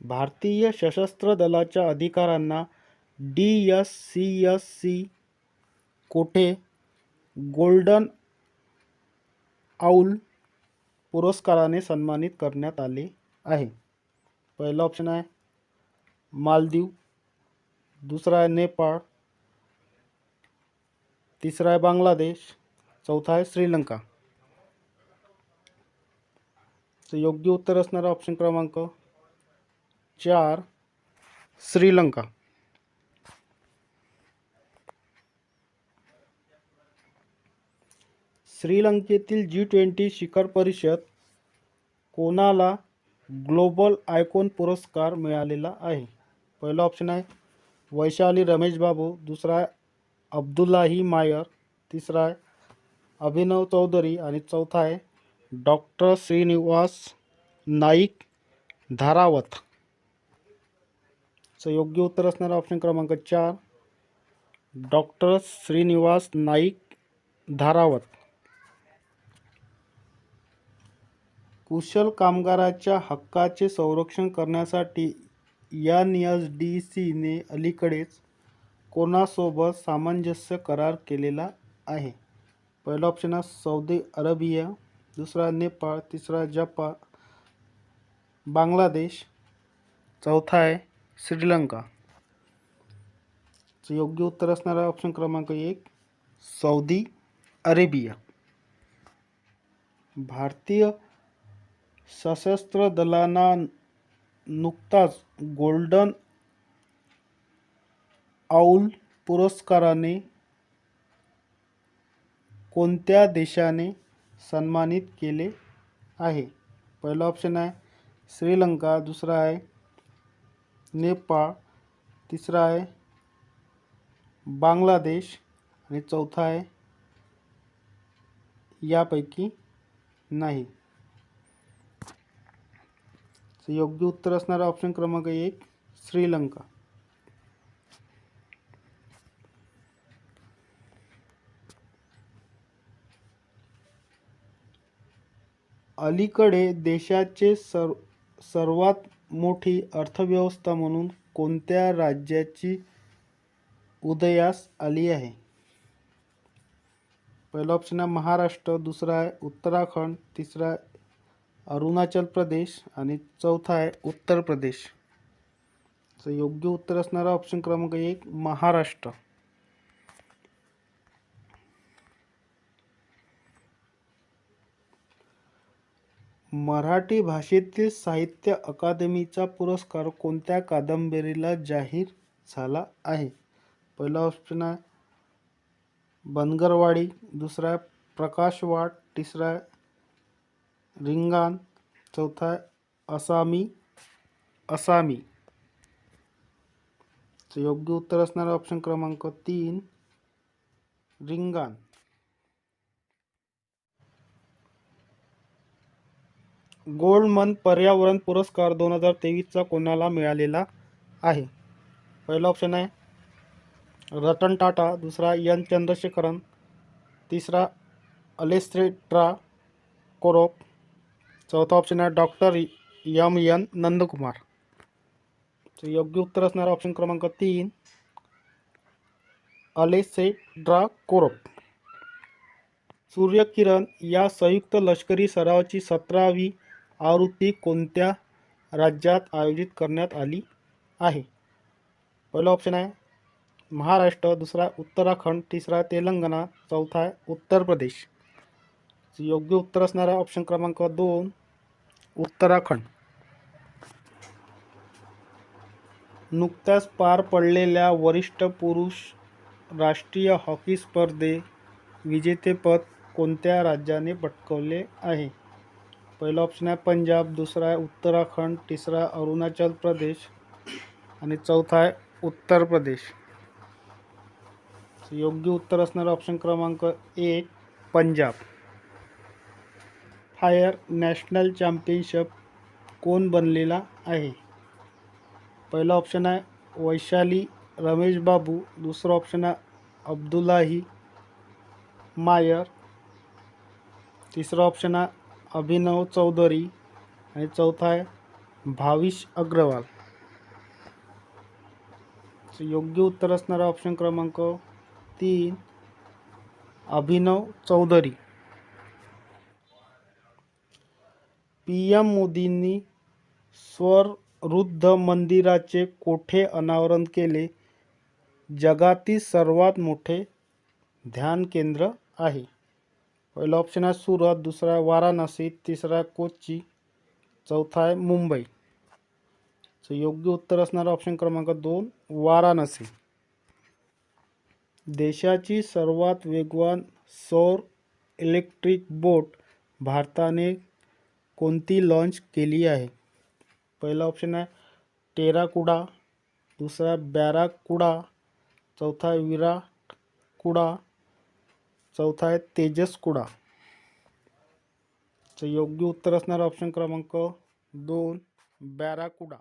भारतीय सशस्त्र दलाच्या अधिकाऱ्यांना D S C S C कोठे गोल्डन आऊल पुरस्काराने सन्मानित करण्यात आले आहे? पहिला ऑप्शन आहे मालदीव दुसरा आहे नेपाळ तिसरा आहे बांगलादेश चौथा आहे श्रीलंका. तर योग्य उत्तर असणारा ऑप्शन क्रमांक चार श्रीलंका. श्रीलंकेतील जी ट्वेंटी शिखर परिषद कोणाला ग्लोबल आयकॉन पुरस्कार मिळालेला आहे? पहिला ऑप्शन आहे वैशाली रमेश बाबू दुसरा आहे अब्दुल्लाही मायर तिसरा आहे अभिनव चौधरी आणि चौथा आहे डॉक्टर श्रीनिवास नाईक धारावत. चं योग्य उत्तर असणारा ऑप्शन क्रमांक चार डॉक्टर श्रीनिवास नाईक धारावत कुशल कामगाराच्या हक्काचे संरक्षण करण्यासाठी एन एस डी सीने अलीकडेच कोणासोबत सामंजस्य करार केलेला आहे? पहिला ऑप्शन आहे सौदी अरेबिया दुसरा नेपाळ तिसरा जपान बांगलादेश चौथा आहे श्रीलंका. योग्य उत्तर असणारा ऑप्शन क्रमांक एक सौदी अरेबिया. भारतीय सशस्त्र दलांना नुकताच गोल्डन आऊल पुरस्काराने कोणत्या देशाने सन्मानित केले आहे? पहिला ऑप्शन आहे श्रीलंका दुसरा आहे नेपाळ तिसरा आहे बांगलादेश आणि चौथा आहे यापैकी नाही. योग्य उत्तर असणारा ऑप्शन क्रमांक एक श्रीलंका. अलीकडे देशाचे सर्व सर्वात मोठी अर्थव्यवस्था म्हणून कोणत्या राज्याची उदयास आली आहे? पहिला ऑप्शन आहे महाराष्ट्र दुसरा आहे उत्तराखंड तिसरा आहे अरुणाचल प्रदेश आणि चौथा आहे उत्तर प्रदेश. योग्य उत्तर असणारा ऑप्शन क्रमांक एक महाराष्ट्र. मराठी भाषेतील साहित्य अकादमीचा पुरस्कार कोणत्या कादंबरीला जाहीर झाला आहे? पहिला ऑप्शन आहे बनगरवाडी दुसरा आहे प्रकाशवाट तिसरा आहे रिंगाण चौथा आहे असामी असामी. योग्य उत्तर असणारा ऑप्शन क्रमांक तीन रिंगाण गोल्डमन पर्यावरण पुरस्कार दोन हजार तेवीसचा कोणाला मिळालेला आहे? पहिला ऑप्शन आहे रतन टाटा दुसरा एन चंद्रशेखरन तिसरा अलेस्ट्रेट्रा कोरोप चौथा ऑप्शन आहे डॉक्टर यम एन नंदकुमार. योग्य उत्तर असणारा ऑप्शन क्रमांक तीन अलेसेड्रा कोरोप. सूर्यकिरण या संयुक्त लष्करी सरावाची सतरावी आवृत्ती कोणत्या राज्यात आयोजित करण्यात आली आहे? पहिला ऑप्शन आहे महाराष्ट्र दुसरा उत्तराखंड तिसरा तेलंगणा चौथा आहे उत्तर प्रदेश. योग्य उत्तर असणारा ऑप्शन क्रमांक दोन उत्तराखंड. नुकत्याच पार पडलेल्या वरिष्ठ पुरुष राष्ट्रीय हॉकी स्पर्धे विजेतेपद कोणत्या राज्याने पटकवले आहे? पहिला ऑप्शन आहे पंजाब दुसरा आहे उत्तराखंड तिसरा अरुणाचल प्रदेश आणि चौथा आहे उत्तर प्रदेश. योग्य उत्तर असणारा ऑप्शन क्रमांक एक पंजाब. फायर नॅशनल चॅम्पियनशिप कोण बनलेला आहे? पहिला ऑप्शन आहे वैशाली रमेश बाबू. दुसरा ऑप्शन आहे अब्दुल्लाही मायर. तिसरा ऑप्शन आहे अभिनव चौधरी आणि चौथा आहे भाविश अग्रवाल. योग्य उत्तर असणारा ऑप्शन क्रमांक तीन अभिनव चौधरी. पी एम मोदींनी स्वरुद्ध मंदिराचे कोठे अनावरण केले? जगातील सर्वात मोठे ध्यान केंद्र आहे. पहिला ऑप्शन आहे सुरत दुसरा आहे वाराणसी तिसरा कोची चौथा आहे मुंबई. सो योग्य उत्तर असणारा ऑप्शन क्रमांक दोन वाराणसी. देशाची सर्वात वेगवान सौर इलेक्ट्रिक बोट भारताने कोणती लॉन्च केली आहे? पहिला ऑप्शन आहे टेराकुडा दुसरा बॅराकुडा चौथा विराकुडा चौथा आहे तेजसकुडा चं योग्य उत्तर असणारा ऑप्शन क्रमांक दोन बॅराकुडा.